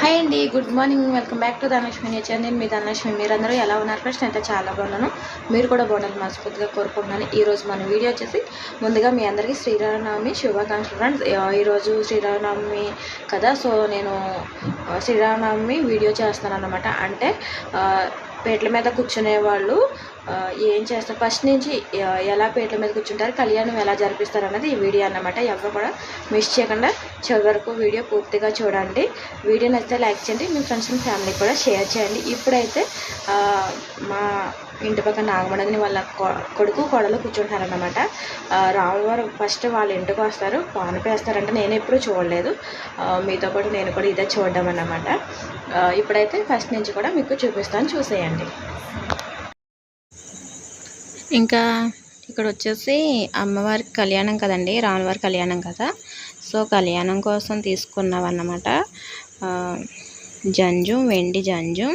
Hi అండి good morning. Welcome back to Dhanalakshmi nature నేను మీ ధనలక్ష్మి. మీరందరూ ఎలా ఉన్నారు? ఫస్ట్ అయితే చాలా బాగున్నాను. మీరు కూడా బాగున్నారు మనస్ఫూర్తిగా కోరుకుంటున్నాను. ఈరోజు మన వీడియో వచ్చేసి ముందుగా మీ అందరికీ శ్రీరామనవమి శుభాకాంక్షలు ఫ్రెండ్స్ ఈరోజు శ్రీరామనవమి కదా సో నేను శ్రీరామనవమి వీడియో చేస్తాను అనమాట అంటే పేట్ల మీద కూర్చునే వాళ్ళు ఏం చేస్తారు? ఫస్ట్ నుంచి ఎలా పీటల మీద కూర్చుంటారు? కళ్యాణం ఎలా జరిపిస్తారు అన్నది ఈ వీడియో అన్నమాట. ఎవరు కూడా మిస్ చేయకుండా చివరి వరకు వీడియో పూర్తిగా చూడండి. వీడియో నచ్చితే లైక్ చేయండి. మీ ఫ్రెండ్స్ అండ్ ఫ్యామిలీ కూడా షేర్ చేయండి. ఇప్పుడైతే మా ఇంటి పక్క నాగమణిని వాళ్ళ కొడుకు కోడలు కూర్చుంటారనమాట ఆ, రాములవారు ఫస్ట్ వాళ్ళ ఇంటికి వస్తారు. పానపి వేస్తారంటే. నేను ఎప్పుడూ చూడలేదు. మీతో పాటు నేను కూడా ఇదే చూడడం అన్నమాట. ఇప్పుడైతే ఫస్ట్ నుంచి కూడా మీకు చూపిస్తాను. చూసేయండి. ఇంకా ఇక్కడ వచ్చేసి అమ్మవారికి కళ్యాణం కదండి రాములవారి కళ్యాణం కదా. సో కళ్యాణం కోసం తీసుకున్నామన్నమాట ఆ, జంజుం వెండి జంజుం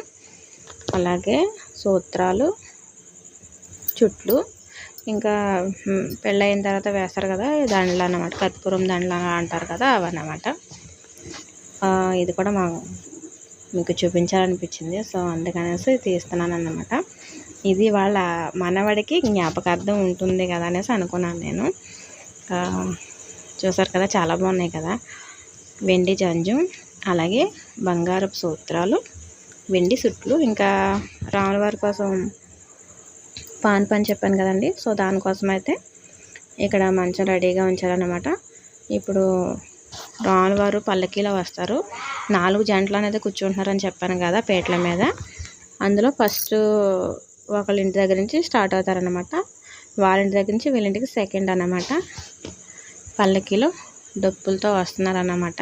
అలాగే సూత్రాలు చుట్లు. ఇంకా పెళ్ళయిన తర్వాత వేస్తారు కదా దండలు అన్నమాట. కర్పూరం దండలు అంటారు కదా అవన్నమాట. ఇది కూడా మా మీకు చూపించాలనిపించింది. సో అందుకనేసి తీస్తున్నాను అన్నమాట ఇది వాళ్ళ మనవడికి జ్ఞాపకార్థం ఉంటుంది కదా అనేసి అనుకున్నాను నేను. చూసారు కదా చాలా బాగున్నాయి కదా. వెండి జంజం అలాగే బంగారపు సూత్రాలు వెండి సుట్లు ఇంకా రాములవారి కోసం పాన్ పని చెప్పాను కదండి. సో దానికోసం అయితే ఇక్కడ మంచం రెడీగా ఉంచారనమాట ఇప్పుడు రాములవారు పల్లకీలో వస్తారు. నాలుగు జంటలు అనేది కూర్చుంటున్నారని చెప్పాను కదా పేట్ల మీద. అందులో ఫస్ట్ ఒకళ్ళ ఇంటి దగ్గర నుంచి స్టార్ట్ అవుతారనమాట వాళ్ళ ఇంటి దగ్గర నుంచి వీళ్ళ ఇంటికి సెకండ్ అన్నమాట. పల్లకిలో డప్పులతో వస్తున్నారన్నమాట.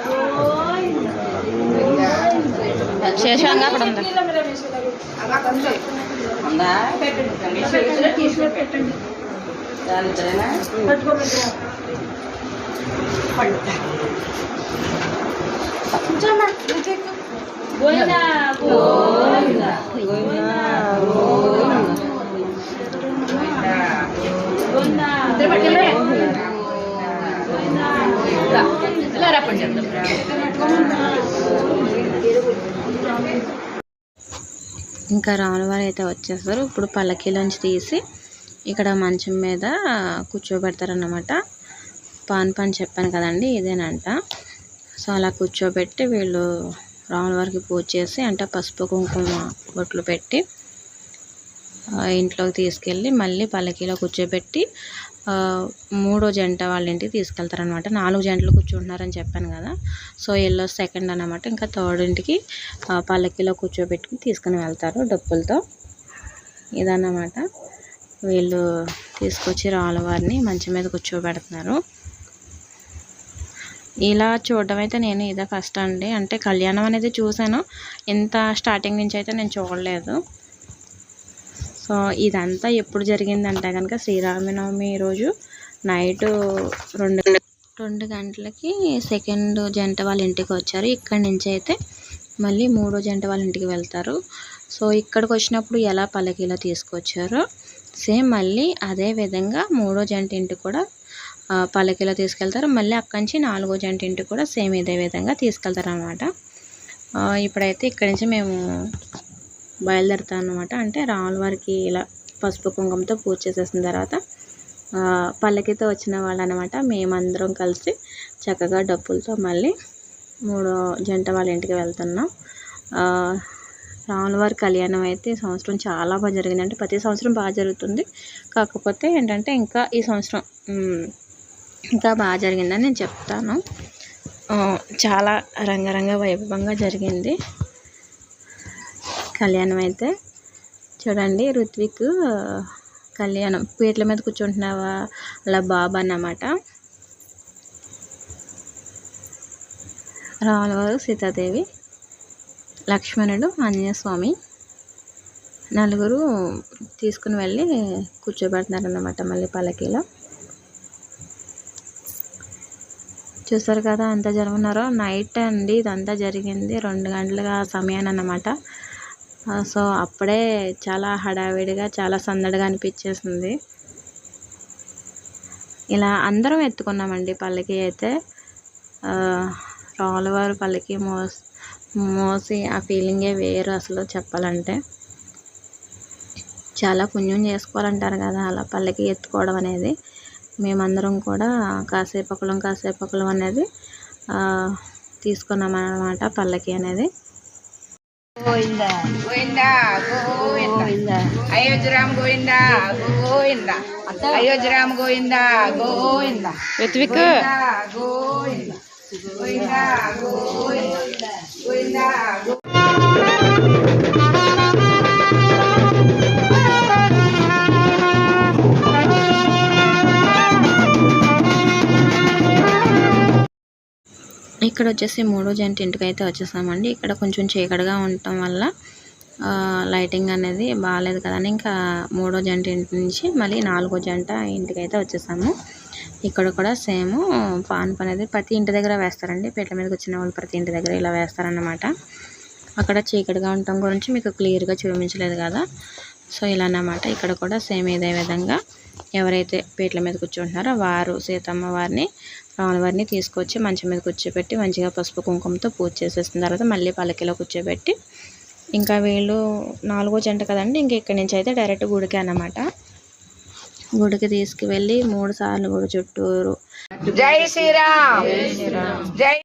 శేషంగా అక్కడ ఉంది ఇంకా రాములవారు అయితే వచ్చేస్తారు. ఇప్పుడు పల్లకీలోంచి తీసి ఇక్కడ మంచం మీద కూర్చోబెడతారన్నమాట. పాన్ పాన్ చెప్పాను కదండి ఇదేనంట. సో అలా కూర్చోబెట్టి వీళ్ళు రాములవారికి పూజ చేసి అంటే పసుపు కుంకుమ బొట్లు పెట్టి ఇంట్లోకి తీసుకెళ్ళి మళ్ళీ పల్లకీలో కూర్చోబెట్టి మూడో జంట వాళ్ళ ఇంటికి తీసుకెళ్తారనమాట నాలుగు జంటలు కూర్చుంటున్నారని చెప్పాను కదా. సో ఎల్లో సెకండ్ అన్నమాట. ఇంకా థర్డ్ ఇంటికి పల్లకిలో కూర్చోబెట్టుకుని తీసుకుని వెళ్తారు డప్పులతో. ఇదన్నమాట. వీళ్ళు తీసుకొచ్చి రాళ్ళవారిని మంచం మీద కూర్చోబెడుతున్నారు. ఇలా చూడడం అయితే నేను ఇదే ఫస్ట్ అండి. అంటే కళ్యాణం అనేది చూశాను. ఇంత స్టార్టింగ్ నుంచి అయితే నేను చూడలేదు. సో ఇదంతా ఎప్పుడు జరిగిందంటే కనుక శ్రీరామనవమి రోజు నైట్ రెండు రెండు గంటలకి సెకండ్ జంట వాళ్ళ ఇంటికి వచ్చారు. ఇక్కడి నుంచి అయితే మళ్ళీ మూడో జంట వాళ్ళ ఇంటికి వెళ్తారు. సో ఇక్కడికి వచ్చినప్పుడు ఎలా పల్లకీలో తీసుకొచ్చారో సేమ్ మళ్ళీ అదే విధంగా మూడో జంట ఇంటికి కూడా ఆ, పల్లకీలో తీసుకెళ్తారు. మళ్ళీ అక్కడి నుంచి నాలుగో జంట ఇంటికి కూడా సేమ్ ఇదే విధంగా తీసుకెళ్తారు అనమాట ఇప్పుడైతే ఇక్కడి నుంచి మేము బయలుదేరుతాను అనమాట అంటే రాముల వారికి ఇలా పసుపు కుంకుమతో పూజ చేసేసిన తర్వాత పల్లకితో వచ్చిన వాళ్ళు అనమాట మేమందరం కలిసి చక్కగా డప్పులతో మళ్ళీ మూడో జంట వాళ్ళ ఇంటికి వెళ్తున్నాం. ఆ, రాములవారి కళ్యాణం అయితే ఈ సంవత్సరం చాలా బాగా జరిగింది. అంటే ప్రతి సంవత్సరం బాగా జరుగుతుంది. కాకపోతే ఏంటంటే ఇంకా ఈ సంవత్సరం ఇంకా బాగా జరిగిందని నేను చెప్తాను. చాలా రంగరంగ వైభవంగా జరిగింది. కళ్యాణం అయితే. చూడండి ఋత్విక్ కళ్యాణం. పీటల మీద కూర్చుంటున్నావా? అలా బాబు అన్నమాట. రాముల వారు సీతాదేవి లక్ష్మణుడు ఆంజనేయ స్వామి నలుగురు తీసుకుని వెళ్ళి కూర్చోబెడుతున్నారు అన్నమాట మళ్ళీ పల్లకీలో. చూసారు కదా ఎంత జరుగున్నారో? నైట్ అండి ఇదంతా జరిగింది. రెండు గంటలుగా సమయాన్ని అన్నమాట సో అప్పుడే చాలా హడావిడిగా చాలా సందడిగా అనిపించేసింది. ఇలా అందరం ఎత్తుకున్నామండి పల్లకి అయితే. ఆ, పల్లకి మోస్ మోసి ఆ ఫీలింగే వేరు అసలు చెప్పాలంటే. చాలా పుణ్యం చేసుకోవాలంటారు కదా అలా పల్లకి ఎత్తుకోవడం అనేది. మేమందరం కూడా కాసేపకులం కాసేపకులం అనేది తీసుకున్నాం అన్నమాట పల్లకి అనేది. గోవింద. గోవింద గోవింద. అయోధ్యరామ్ గోవింద గోవింద. అయోధ్యరామ్ గోవింద గోవింద గోవింద. గోవింద గోవింద. ఇక్కడ వచ్చేసి మూడో జంట ఇంటికి అయితే వచ్చేసామండి. ఇక్కడ కొంచెం చీకటిగా ఉండటం వల్ల ఆ, లైటింగ్ అనేది బాగాలేదు కదని ఇంకా మూడో జంట ఇంటి నుంచి మళ్ళీ నాలుగో జంట ఇంటికి అయితే వచ్చేసాము. ఇక్కడ కూడా సేమ్ పాన్పు అనేది ప్రతి ఇంటి దగ్గర వేస్తారండి. పీటల మీదకి వచ్చిన వాళ్ళు ప్రతి ఇంటి దగ్గర ఇలా వేస్తారన్నమాట. అక్కడ చీకటిగా ఉండటం గురించి మీకు క్లియర్గా చూపించలేదు కదా. సో ఇలా అన్నమాట ఇక్కడ కూడా సేమ్ ఇదే విధంగా ఎవరైతే పీటల మీద కూర్చుంటున్నారో వారు సీతమ్మ వారిని రాముల వారిని తీసుకొచ్చి మంచం మీద కూర్చోబెట్టి మంచిగా పసుపు కుంకుమతో పూజ చేసేసిన తర్వాత మళ్ళీ పల్లకిలో కూర్చోబెట్టి ఇంకా వీళ్ళు నాలుగో జంట కదండి ఇంక ఇక్కడి నుంచి అయితే డైరెక్ట్ గుడికి అన్నమాట. గుడికి తీసుకువెళ్ళి మూడు సార్లు గుడి చుట్టూరు. జై శ్రీరామ్. జై రామ్ జై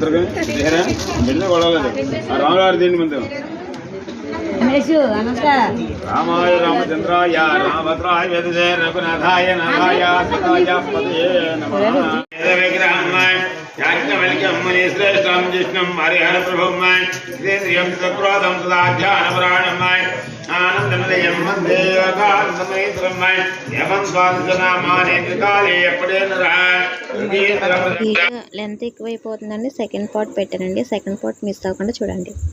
వెళ్ళి కొడవలేదు ఆ రాములారి దీని ముందు రామాయ రామచంద్రాయ రామభద్రాయ రఘునాథాయ నాథాయ సదాయ పదే నమః. విగ్రహమ్మాయ యాజ్ఞవల్క్యమ్మని శ్రేష్టం జిష్ణం హరిహర ప్రభుమ్మాయ శ్రీంద్రియం సక్రోధం సదాధ్యానపురాణమ్మాయ వందే యమం స్వామినామానే లెంత్ ఎక్కువైపోతుందండి. సెకండ్ పార్ట్ పెట్టానండి. సెకండ్ పార్ట్ మిస్ అవ్వకుండా చూడండి.